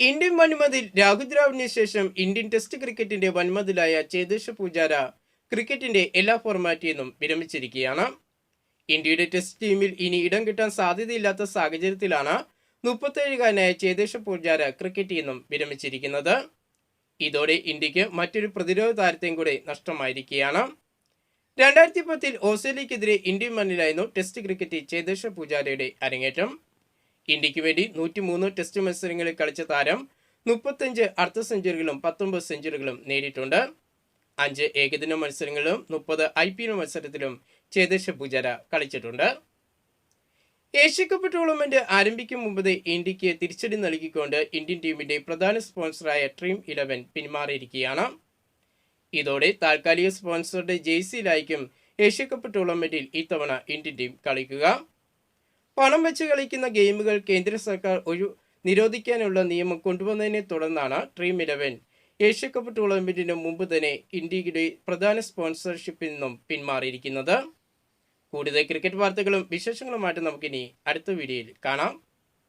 Indian വൻമതിൽ Rahul ദ്രാവിഡിന് ശേഷം Indian test ക്രിക്കറ്റിന്റെ വൻമതിലായ ചേതേശ്വർ പൂജാര ക്രിക്കറ്റിന്റെ എല്ലാ ഫോർമാറ്റിൽ നിന്നും വിരമിച്ചിരിക്കുകയാണ്. ഇന്ത്യയുടെ ടെസ്റ്റ് ടീമിൽ ഇനി ഇടം കിട്ടാൻ സാധ്യതയില്ലാത്ത സാഹചര്യത്തിലാണ് മുപ്പത്തേഴുകാരനായ ചേതേശ്വർ പൂജാര ക്രിക്കറ്റിൽ നിന്നും വിരമിച്ചിരിക്കുന്നത്. ഇതോടെ ഇന്ത്യയ്ക്ക് മറ്റൊരു പ്രതിരോധ താരത്തെയും കൂടെ നഷ്ടമായിരിക്കുകയാണ്. രണ്ടായിരത്തി പത്തിൽ ഓസ്ട്രേലിയക്കെതിരെ ഇന്ത്യൻ മണ്ണിലായിരുന്നു ടെസ്റ്റ് ക്രിക്കറ്റിൽ ചേതേശ്വർ പൂജാരയുടെ അരങ്ങേറ്റം. ഇന്ത്യയ്ക്ക് വേണ്ടി നൂറ്റിമൂന്ന് ടെസ്റ്റ് മത്സരങ്ങളിൽ കളിച്ച താരം മുപ്പത്തഞ്ച് അർദ്ധ സെഞ്ചുറികളും പത്തൊമ്പത് സെഞ്ചുറികളും നേടിയിട്ടുണ്ട്. അഞ്ച് ഏകദിന മത്സരങ്ങളിലും മുപ്പത് ഐ പി എൽ മത്സരത്തിലും ചേതേശ്വർ പൂജാര കളിച്ചിട്ടുണ്ട്. ഏഷ്യ കപ്പ് ടൂർണമെന്റ് ആരംഭിക്കും മുമ്പേ ഇന്ത്യയ്ക്ക് തിരിച്ചടി നൽകിക്കൊണ്ട് ഇന്ത്യൻ ടീമിന്റെ പ്രധാന സ്പോൺസറായ ഡ്രീം ഇലവൻ പിന്മാറിയിരിക്കുകയാണ്. ഇതോടെ താൽക്കാലിക സ്പോൺസറുടെ ജേഴ്സിയിലായിരിക്കും ഏഷ്യ കപ്പ് ടൂർണമെന്റിൽ ഇത്തവണ ഇന്ത്യൻ ടീം കളിക്കുക. പണം വെച്ച് കളിക്കുന്ന ഗെയിമുകൾ കേന്ദ്ര സർക്കാർ ഒരു നിരോധിക്കാനുള്ള നിയമം കൊണ്ടുവന്നതിനെ തുടർന്നാണ് ഡ്രീം ഇലവൻ ഏഷ്യ കപ്പ് ടൂർണമെന്റിന് മുമ്പ് തന്നെ ഇന്ത്യയുടെ പ്രധാന സ്പോൺസർഷിപ്പിൽ നിന്നും പിന്മാറിയിരിക്കുന്നത്. കൂടുതൽ ക്രിക്കറ്റ് വാർത്തകളും വിശേഷങ്ങളുമായിട്ട് നമുക്കിനി അടുത്ത വീഡിയോയിൽ കാണാം.